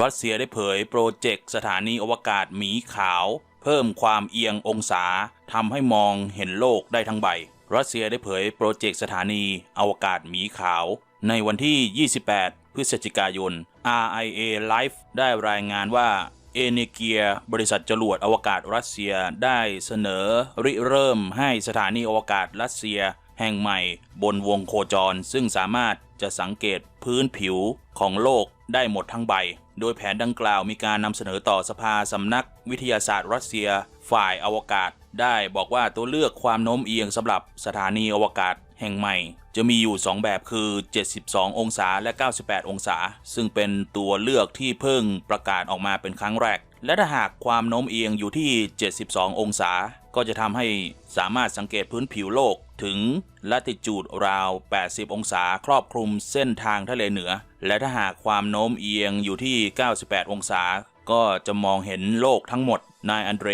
รัสเซียได้เผยโปรเจกต์สถานีอวกาศหมีขาว เพิ่มความเอียงองศาทำให้มองเห็นโลกได้ทั้งใบ รัสเซียได้เผยโปรเจกต์สถานีอวกาศหมีขาว ในวันที่ 28 พฤศจิกายน RIA Life ได้รายงานว่าเอเนเกีย บริษัทจรวดอวกาศรัสเซียได้เสนอริเริ่มให้สถานีอวกาศรัสเซีย แห่งใหม่บนวงโคจร ซึ่งสามารถจะสังเกตพื้นผิวของโลกได้หมดทั้งใบ โดยแผนดังกล่าวมีการนำเสนอต่อสภาสำนักวิทยาศาสตร์รัสเซีย ฝ่ายอวกาศ ได้บอกว่าตัวเลือกความโน้มเอียงสำหรับสถานีอวกาศแห่งใหม่ จะมีอยู่ 2 แบบคือ 72 องศาและ 98 องศา ซึ่งเป็นตัวเลือกที่เพิ่งประกาศออกมาเป็นครั้งแรก และถ้าหากความโน้มเอียงอยู่ที่ 72 องศา ก็จะทำให้สามารถสังเกตพื้นผิวโลก ถึงลัติจูดราว 80 องศาครอบคลุมเส้นทางทะเลเหนือ และถ้าหากความโน้มเอียงอยู่ที่ 98 องศา ก็จะมองเห็นโลกทั้งหมด นายอันเดร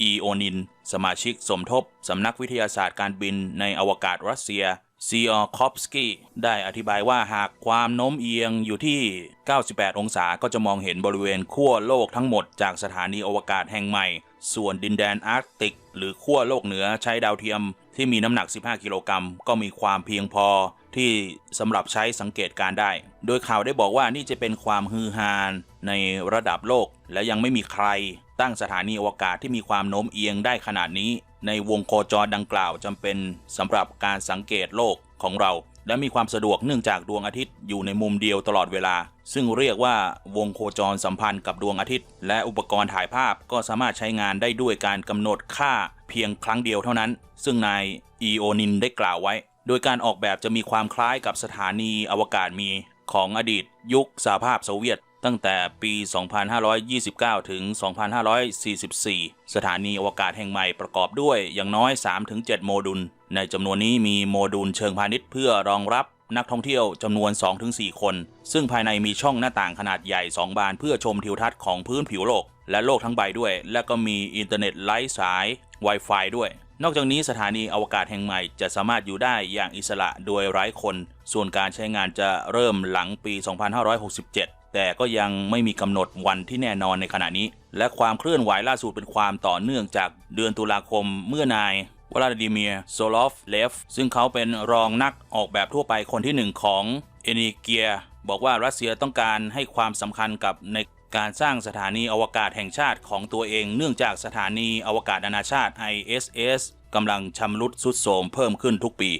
อีโอนิน สมาชิกสมทบ สำนักวิทยาศาสตร์การบินในอวกาศรัสเซียซีออคอฟสกี้ได้อธิบายว่าหากความโน้มเอียงอยู่ที่ 98 องศาก็จะมองเห็นบริเวณขั้วโลกทั้งหมดจากสถานีอวกาศแห่งใหม่ ส่วนดินแดนอาร์กติก หรือขั้วโลกเหนือใช้ดาวเทียม ที่มีน้ำหนัก 15 กิโลกรัมก็มีความเพียงพอที่สำหรับใช้สังเกตการได้ โดยข่าวได้บอกว่านี่จะเป็นความฮือฮาในระดับโลก และยังไม่มีใครตั้งสถานีอวกาศที่มีความโน้มเอียงได้ขนาดนี้ ในวงโคจรดังกล่าวจำเป็นสำหรับการสังเกตโลกของเรา และมีความสะดวกเนื่องจากดวงอาทิตย์อยู่ในมุมเดียวตลอดเวลา ซึ่งเรียกว่าวงโคจรสัมพันธ์กับดวงอาทิตย์ และอุปกรณ์ถ่ายภาพก็สามารถใช้งานได้ด้วยการกำหนดค่า เพียงครั้งเดียวเท่านั้น ซึ่งนายอีโอนินได้กล่าวไว้ โดยการออกแบบจะมีความคล้ายกับสถานีอวกาศมีของอดีตยุคสหภาพโซเวียต ตั้งแต่ปี 2529 ถึง 2544 สถานีอวกาศแห่งใหม่ประกอบด้วยอย่างน้อย 3-7 โมดูล ในจำนวนนี้มีโมดูลเชิงพาณิชย์เพื่อรองรับ นักท่องเที่ยวจำนวน 2-4 คน ซึ่งภายในมีช่องหน้าต่างขนาดใหญ่ 2 บานเพื่อชมทิวทัศน์ของพื้นผิวโลก และโลกทั้งใบด้วย และก็มีอินเทอร์เน็ตไร้สาย Wi-Fi ด้วย นอกจากนี้สถานีอวกาศแห่งใหม่จะสามารถอยู่ได้อย่างอิสระโดยไร้คน ส่วนการใช้งานจะเริ่มหลังปี 2567 แต่ก็ยังไม่มีกำหนดวันที่แน่นอนในขณะนี้ และความเคลื่อนไหวล่าสุดเป็นความต่อเนื่องจากเดือนตุลาคมเมื่อนาย วลาดิเมียโซลอฟเลฟซึ่งเขาเป็นรองนักออกแบบทั่วไปคนที่หนึ่งของเอนิเกีย บอกว่ารัสเซียต้องการให้ความสำคัญกับในการสร้างสถานีอวกาศแห่งชาติของตัวเอง เนื่องจากสถานีอวกาศนานาชาติ ISS กำลังชำรุดทรุดโทรมเพิ่มขึ้นทุกปี